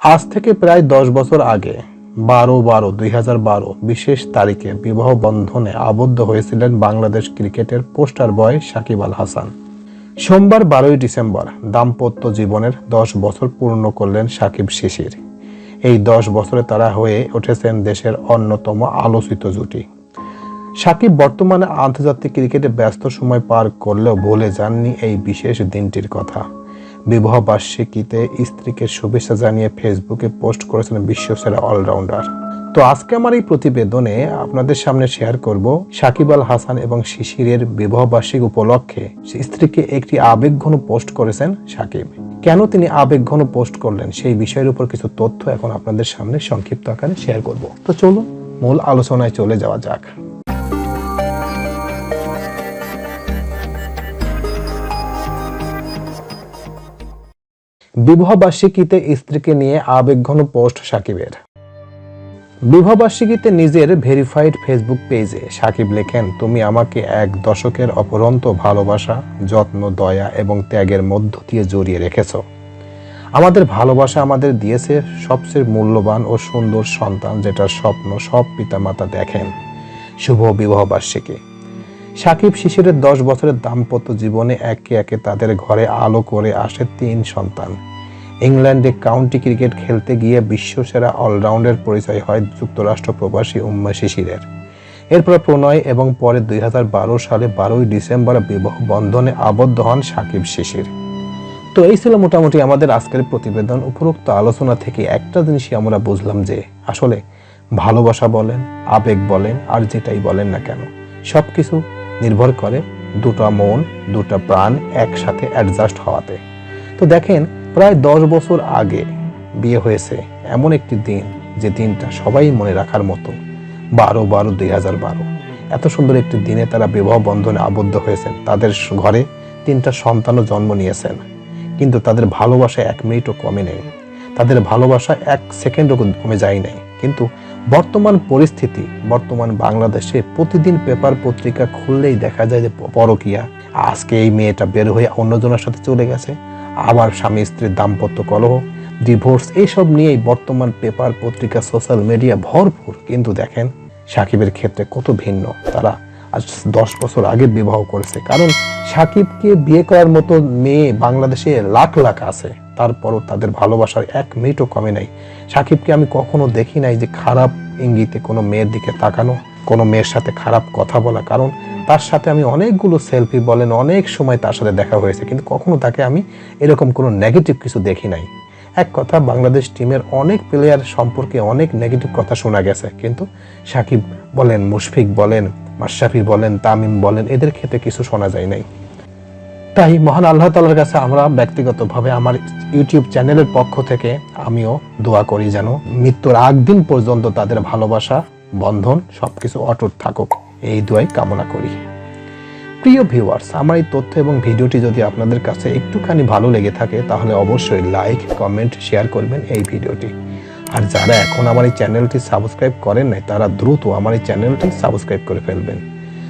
আজ থেকে প্রায় দশ বছর আগে, বারো বারো দুই বারো বিশেষ তারিখে বিবাহ বন্ধনে আবদ্ধ হয়েছিলেন বাংলাদেশ ক্রিকেটের পোস্টার বয় সাকিব আল হাসান। সোমবার বারোই ডিসেম্বর দাম্পত্য জীবনের দশ বছর পূর্ণ করলেন সাকিব শিশির। এই দশ বছরে তারা হয়ে উঠেছেন দেশের অন্যতম আলোচিত জুটি। সাকিব বর্তমানে আন্তর্জাতিক ক্রিকেটে ব্যস্ত সময় পার করলেও ভুলে যাননি এই বিশেষ দিনটির কথা। বিবাহ বার্ষিকীতে স্ত্রীকে শুভেচ্ছা জানিয়ে ফেসবুকে পোস্ট করেছেন বিশ্বসেরা অলরাউন্ডার। তো আজকে আমার এই প্রতিবেদনে আপনাদের সামনে শেয়ার করব সাকিব আল হাসান এবং শিশিরের বিবাহ বার্ষিক উপলক্ষে স্ত্রীকে একটি আবেগঘন পোস্ট করেছেন সাকিব। কেন তিনি আবেগঘন পোস্ট করলেন সেই বিষয়ের উপর কিছু তথ্য এখন আপনাদের সামনে সংক্ষিপ্ত আকারে শেয়ার করব। তো চলুন মূল আলোচনায় চলে যাওয়া যাক। বিবাহবার্ষিকীতে স্ত্রীকে নিয়ে আবেগঘন পোস্ট সাকিবের। বিবাহবার্ষিকীতে নিজের ভেরিফাইড ফেসবুক পেজে সাকিব লেখেন, তুমি আমাকে এক দশকের অপরন্ত ভালোবাসা, যত্ন, দয়া এবং ত্যাগের মধ্য দিয়ে জড়িয়ে রেখেছ। আমাদের ভালোবাসা আমাদের দিয়েছে সবচেয়ে মূল্যবান ও সুন্দর সন্তান যেটার স্বপ্ন সব পিতামাতা দেখেন। শুভ বিবাহবার্ষিকী। সাকিব শিশিরের দশ বছরের দাম্পত্য জীবনে একে একে তাদের ঘরে আলো করে আসে তিন সন্তান। ইংল্যান্ডে কাউন্টি ক্রিকেট খেলতে গিয়ে বিশ্বসেরা অলরাউন্ডের পরিচয় হয় যুক্তরাষ্ট্র প্রবাসী উম্মা শিশিরের। এরপর প্রণয় এবং পরে দুই সালে বারোই ডিসেম্বর বিবাহ বন্ধনে আবদ্ধ হন সাকিব শিশির। তো এই ছিল মোটামুটি আমাদের আজকের প্রতিবেদন। উপরোক্ত আলোচনা থেকে একটা জিনিসই আমরা বুঝলাম যে, আসলে ভালোবাসা বলেন, আবেগ বলেন, আর যেটাই বলেন না কেন সব কিছু নির্ভর করে দুটো মন, দুটো প্রাণ একসাথে অ্যাডজাস্ট হওয়াতে। তো দেখেন, প্রায় দশ বছর আগে বিয়ে হয়েছে এমন একটি দিন যে দিনটা সবাই মনে রাখার মতো। বারো বারো দুই হাজার বারো। এত সুন্দর একটি দিনে তারা বিবাহ বন্ধনে আবদ্ধ হয়েছেন। তাদের ঘরে তিনটা সন্তানও জন্ম নিয়েছেন। কিন্তু তাদের ভালোবাসা এক মিনিটও কমে নেই। তাদের ভালোবাসা এক সেকেন্ডও কমে যায় নাই। কিন্তু বর্তমান পরিস্থিতি, বর্তমান বাংলাদেশে প্রতিদিন পেপার পত্রিকা খুললেই দেখা যায় যে পরকিয়া, আজকে এই মেয়েটা বের হয়ে অন্যজনের সাথে চলে গেছে, আবার স্বামী স্ত্রীর দাম্পত্য কলহ ডিভোর্স এইসব নিয়েই বর্তমান পেপার পত্রিকা সোশ্যাল মিডিয়া ভরপুর। কিন্তু দেখেন, সাকিবের ক্ষেত্রে কত ভিন্ন। তারা আজ দশ বছর আগে বিবাহ করেছে। কারণ সাকিবকে বিয়ে করার মতো মেয়ে বাংলাদেশে লাখ লাখ আছে। তারপরও তাদের ভালোবাসার এক মিনিটও কমে নাই। সাকিবকে আমি কখনো দেখি নাই যে খারাপ ইঙ্গিতে কোনো মেয়ের দিকে তাকানো, কোনো মেয়ের সাথে খারাপ কথা বলা। কারণ তার সাথে আমি অনেকগুলো সেলফি বলেন, অনেক সময় তার সাথে দেখা হয়েছে। কিন্তু কখনো তাকে আমি এরকম কোনো নেগেটিভ কিছু দেখি নাই। এক কথা, বাংলাদেশ টিমের অনেক প্লেয়ার সম্পর্কে অনেক নেগেটিভ কথা শোনা গেছে। কিন্তু সাকিব বলেন, মুশফিক বলেন, মাশরাফি বলেন, তামিম বলেন, এদের ক্ষেত্রে কিছু শোনা যায় নাই। তাই মহান আল্লাহ তালার কাছে আমরা ব্যক্তিগতভাবে আমার ইউটিউব চ্যানেলের পক্ষ থেকে আমিও দোয়া করি যেন মৃত্যুর আগ দিন পর্যন্ত তাদের ভালোবাসা, বন্ধন সবকিছু অটুট থাকুক। এই দোয়াই কামনা করি। প্রিয় ভিউয়ার্স আমার এই তথ্য এবং ভিডিওটি যদি আপনাদের কাছে একটুখানি ভালো লেগে থাকে, তাহলে অবশ্যই লাইক কমেন্ট শেয়ার করবেন এই ভিডিওটি। আর যারা এখন আমার এই চ্যানেলটি সাবস্ক্রাইব করেন নাই, তারা দ্রুত আমার এই চ্যানেলটি সাবস্ক্রাইব করে ফেলবেন।